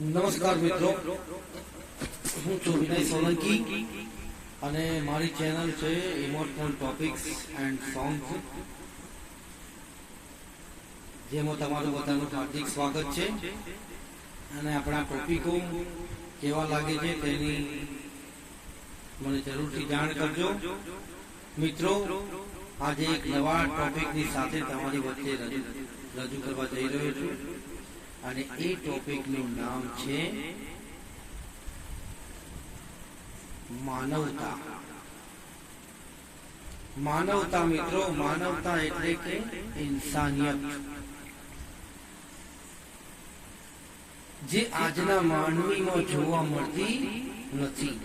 નમસ્કાર મિત્રો. હું છું વિનય સોલંકી અને મારી ચેનલ છે ઇમોશનલ ટોપિક્સ એન્ડ સોંગ્સ જેમાં તમારું બધાનું હાર્દિક સ્વાગત છે. અને આપણા ટોપિકો કેવા લાગે છે તેની મને જરૂરથી જાણ કરજો. મિત્રો, આજે એક નવા ટોપિકની સાથે તમારી વચ્ચે રજૂ કરવા જઈ રહ્યો છું. અને એ ટોપિકનું નામ છે માનવતા. માનવતા મિત્રો, માનવતા એટલે કે ઇન્સાનિયત. જે આજના માનવીમાં જોવા મળતી નથી.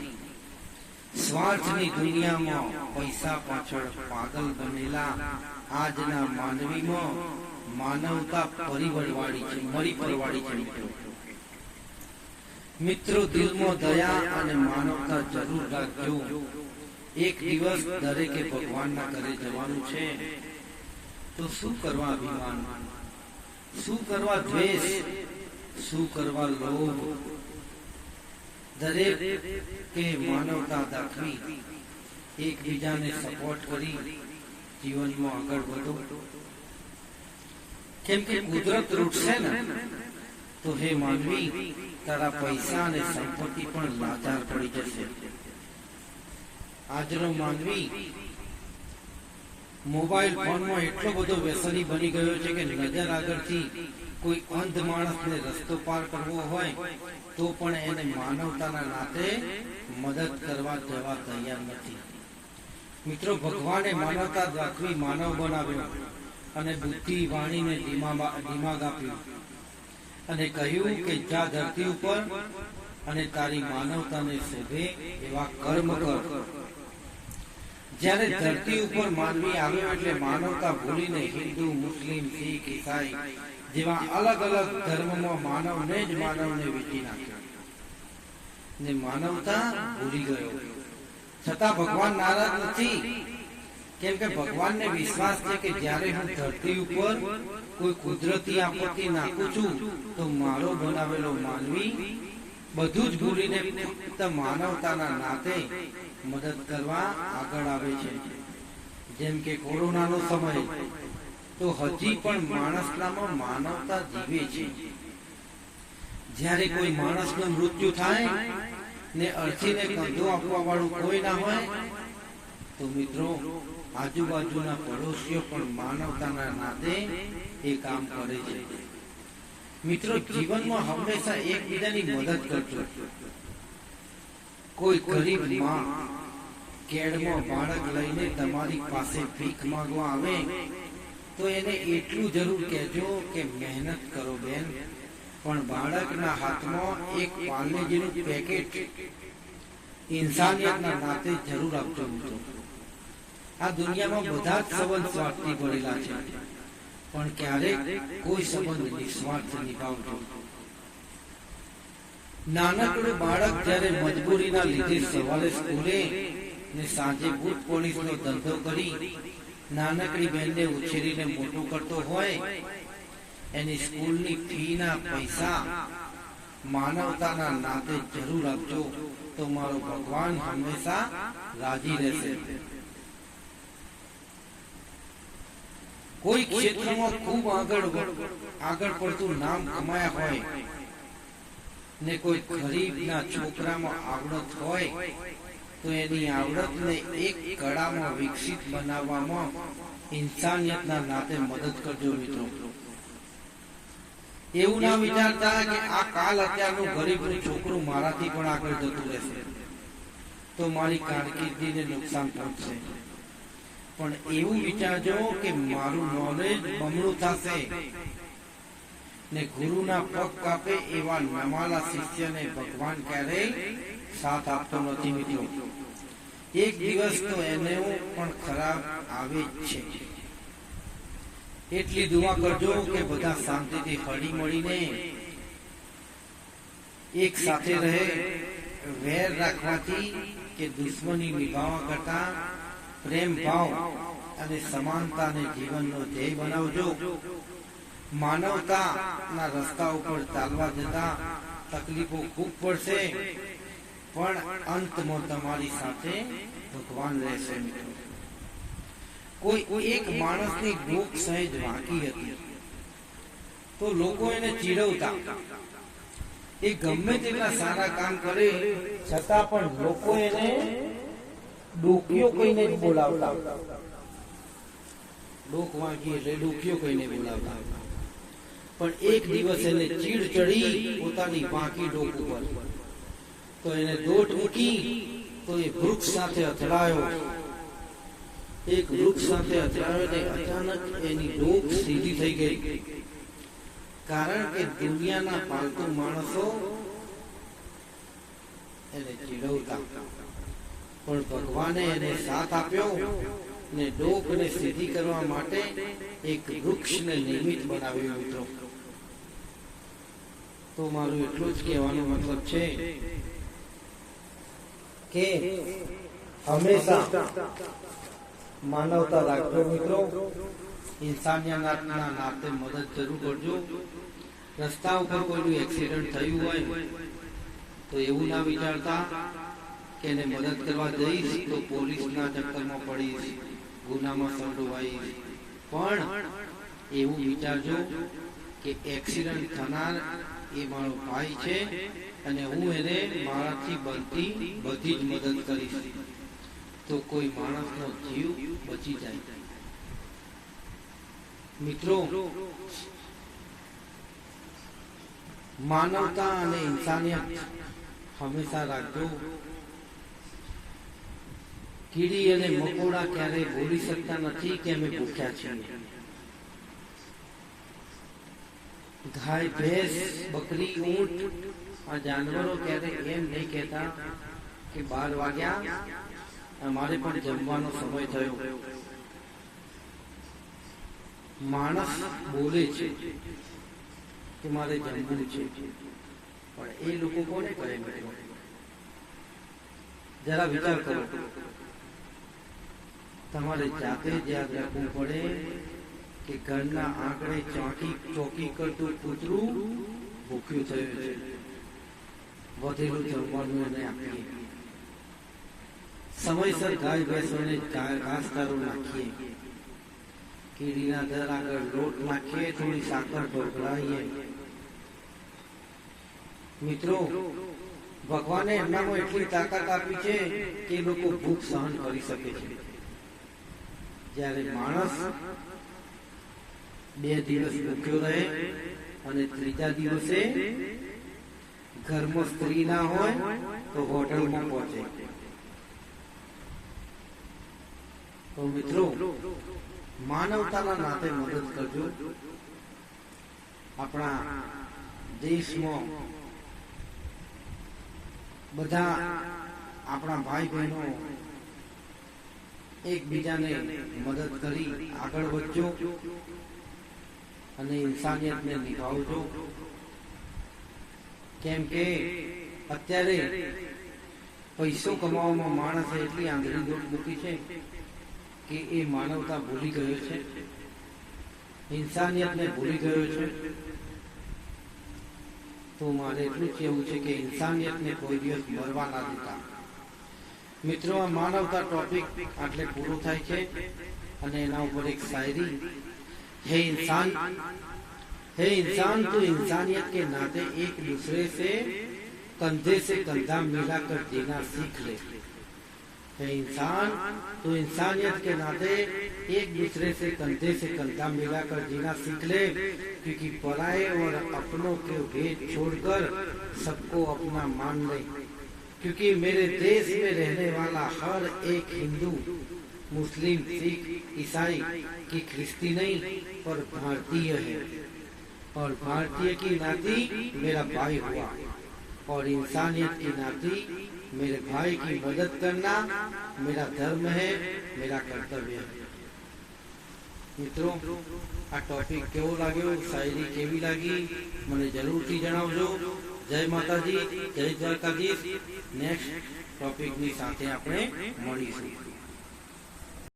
સ્વાર્થની દુનિયામાં પૈસા પાછળ પાગલ બનેલા આજના માનવીમાં માનવતા પરિવળવાળી છે મરી પરવાળી છે મિત્રો. મિત્રો દયા અને માનવતા જરૂર રાખજો. એક દિવસ દરેકે ભગવાનના ઘરે જવાનું છે. તો શું કરવા અભિમાન? શું કરવા દ્વેષ? શું કરવા લોભ? દરેક કે માનવતા દાખવી, એકબીજાને સપોર્ટ કરી, જીવનમાં આગળ વધો. કેમ કે કુદરત રૂટશે ને, તો હે માનવી, તારા પૈસા અને સંપત્તિ પણ લાચાર પડી જશે. આજનો માનવી, મોબાઈલ ફોનમાં એટલો બધો વ્યસની બની ગયો છે કે નજર આગળથી કોઈ અંધ માણસને રસ્તો પાર કરવો હોય, તો પણ એને માનવતાના નાતે મદદ કરવા જવા તૈયાર નથી. મિત્રો, ભગવાને માનવતા દાખવી માનવ બનાવ્યો. અને બુદ્ધિ વાણીને દિમાગ આપ્યું. અને કહ્યું કે જા ધરતી ઉપર અને તારી માનવતાને શોધે એવા કર્મ કર. જ્યારે ધરતી ઉપર માનવી આવ્યો એટલે માનવતા ભૂલીને હિન્દુ, મુસ્લિમ, શીખ, ઈસાઈ જેવા અલગ અલગ ધર્મમાં માનવને જ માનવને વેચી નાખ્યો. ને માનવતા ભૂલી ગયો. છતાં ભગવાન નારાજ નથી. કેમ કે ભગવાનને વિશ્વાસ છે કે જ્યારે હું ધરતી ઉપર કોઈ કુદરતી આપત્તિ નાખું છું, તો મારો બનાવેલો માનવી બધું જ ભૂલીને ફક્ત માનવતાના નાતે મદદ કરવા આગળ આવે છે. જેમ કે કોરોનાનો સમય, તો હજી પણ માણસનામાં માનવતા જીવે છે. જ્યારે કોઈ માણસનું મૃત્યુ થાય ને અરજીને કંધો આપવા વાળું કોઈ ના હોય, તો મિત્રો આજુબાજુના પડોશીઓ પણ માનવતાના નાતે એ કામ કરે છે. મિત્રો, જીવનમાં હંમેશા એકબીજાની મદદ કરજો કોઈ ગરીબમાં કેડમાં બાળક લઈને તમારી પાસે ભીખ માંગવા આવે, તો એને એટલું જરૂર કહેજો કે મહેનત કરો બેન. પણ બાળકના હાથમાં એક પાર્લેજીનું પેકેટ ઇન્સાનિયતના નાતે જરૂર આપજો મિત્રો. આ દુનિયામાં બધા જ સંબંધ સ્વાર્થથી ભરેલા છે. પણ ક્યારેક કોઈ સંબંધ નિસ્વાર્થ નિભાવતો નાનકડું બાળક જ્યારે મજબૂરીના લીધે સવારે સ્કૂલે ને સાંજે બૂટ પોલીસનો ધંધો કરી નાનકડી બહેનને ઉછેરીને મોટું કરતો હોય, એની સ્કૂલની ફીના પૈસા માનવતાના નાતે જરૂર આપજો તો મારો ભગવાન હંમેશા રાજી રહેશે. કોઈ ક્ષેત્રમાં ખૂબ આગળ આગળ પડતું નામ કમાયા હોય ને કોઈ ગરીબના છોકરામાં આવડત હોય, તો એની આવડતને એક કળામાં વિકસિત બનાવવામાં ઇન્સાનિયતના નાતે મદદ કરજો મિત્રો. એવું ના વિચારતા કે આ કાલ અત્યારનું ગરીબનું છોકરું મારાથી પણ આગળ જતું રહેશે. તો મારી કારકિર્દીને નુકસાન પહોંચશે. પણ એવું વિચારજો કે મારું નોલેજ બમણું થશે. ને ગુરુના પગ કાપે એવા નમાલા શિષ્યને ભગવાન ક્યારેય સાથ આપતો નથી મિત્રો. એક દિવસ તો એને પણ ખરાબ આવે જ છે. એટલી દુઆ કરજો કે બધા શાંતિથી હળી મળીને એક સાથે રહે, વેર રાખવાથી કે દુશ્મની નિભાવવા કરતા પ્રેમ ભાવ અને સમાનતાને જીવનનો ધ્યેય બનાવજો. માનવતાના રસ્તા ઉપર ચાલવા જતા તકલીફો ખૂબ પડશે, પણ અંતમાં તમારી સાથે ભગવાન રહેશે કોઈ એક માણસની ભૂખ સહેજ વાંકી હતી, તો લોકો એને ચીડવતા. એ ગમે તેટલા સારા કામ કરે, છતાં પણ લોકો એને ડોકીઓ કોઈને જ બોલાવતા. ડોક વાંકી એટલે ડોકિયો કોઈને બોલાવતા. પણ એક દિવસ એને ચીડ ચડી પોતાની વાંકી ડોક ઉપર. તો એને દોટ મૂકી તો એ વૃક્ષ સાથે અથડાયો. એક વૃક્ષ સાથે અથડાયો ને અચાનક એની ડોક સીધી થઈ ગઈ. કારણ કે દુનિયાના પાલતુ માણસો એને ચીડવતા. પણ ભગવાને એને સાથ આપ્યો ને ડોકને સીધી કરવા માટે એક વૃક્ષને નિર્મિત બનાવ્યું મિત્રો. તો મારું એટલું જ કહેવાનો મતલબ છે કે હંમેશા માનવતા રાખજો મિત્રો. ઇન્સાનિયતના નાતે મદદ જરૂર કરજો. રસ્તા ઉપર કોઈનું એક્સિડન્ટ થયું હોય તો એવું ના વિચારતા. કે એને મદદ કરવા જઈશ તો પોલીસના ચક્કરમાં પડીશ, ગુનામાં સંડોવાઈશ. પણ એવું વિચારજો કે એક્સિડન્ટ થનાર એ મારો ભાઈ છે અને હું એને મારાથી બનતી બધી જ મદદ કરીશ. તો કોઈ માણસનો જીવ બચી જાય. મિત્રો, માનવતા અને ઇન્સાનિયત હંમેશા રાખજો. કીડી અને મકોડા ક્યારેય બોલી શકતા નથી કે અમે ભૂખ્યા છીએ. ગાય, ભેંસ, બકરી, ઊંટ, આ જાનવરો ક્યારે એમ નહીં કહેતા કે બાર વાગ્યા અમારે પણ જમવાનો સમય થયો. માણસ બોલે છે કે મારે જમવું છે. પણ એ લોકો કોને કહે મિત્રો? જરા વિચાર કરો. તમારે જાતે યાદ રાખવું પડે કે ઘરના આંગણે ચોકી ચોકી કરતું કૂતરું ભૂખ્યું થયું છે. વધેલું જમવાનું એને આપીએ. સમયસર ગાય ભેંસોને ઘાસ ઘાસચારો નાખીએ. કીડીના દર આગળ લોટ નાખીએ થોડી સાકર ઢોકળાઈએ મિત્રો, ભગવાને એમનામાં એટલી તાકાત આપી છે કે લોકો ભૂખ સહન કરી શકે છે. જ્યારે માણસ બે દિવસ ભૂખ્યો રહે અને ત્રીજા દિવસે ઘરમાં સ્ત્રી ના હોય તો હોટલમાં પહોંચે. તો મિત્રો, માનવતાના નાતે મદદ કરજો. આપણા દેશમાં બધા આપણા ભાઈ બહેનો એકબીજાને મદદ કરી આગળ વધજો અને ઇન્સાનિયતને નિભાવજો. કેમ કે અત્યારે પૈસો કમાવામાં માણસે એટલી આંધળી દોડ મૂકી છે કે એ માનવતા ભૂલી ગયો છે. ઇન્સાનિયતને ભૂલી ગયો છે. તો મારે એટલું જ કહેવું છે કે ઇન્સાનિયતને કોઈ દિવસ મરવા ના દેતા. મિત્રો આ માનવતા ટોપિક આટલે પૂરો થાય છે અને એના ઉપર એક શાયરી है इंसान है इंसान तो इंसानियत के नाते एक दूसरे से कंधे से कंधा मिलाकर जीना सीख ले है इंसान तो इंसानियत के नाते एक दूसरे से कंधे से कंधा मिलाकर जीना सीख ले क्योंकि पराए और अपनों के भेद छोड़कर सबको अपना मान ले क्योंकि मेरे देश में रहने वाला हर एक हिंदू मुस्लिम सिख ईसाई की ख्रिस्ती नहीं पर भारतीय है और भारतीय की नाती मेरा भाई हुआ और इंसानियत की नाती मेरे भाई की मदद करना मेरा धर्म है मेरा कर्तव्य है મિત્રો આ ટોપિક કેવો લાગ્યો શાયરી કેવી લાગી મને જરૂરથી જણાવજો જય માતાજી જય દ્વારકાધીશ. નેક્સ્ટ ટોપિકની સાથે આપણે મળીશું.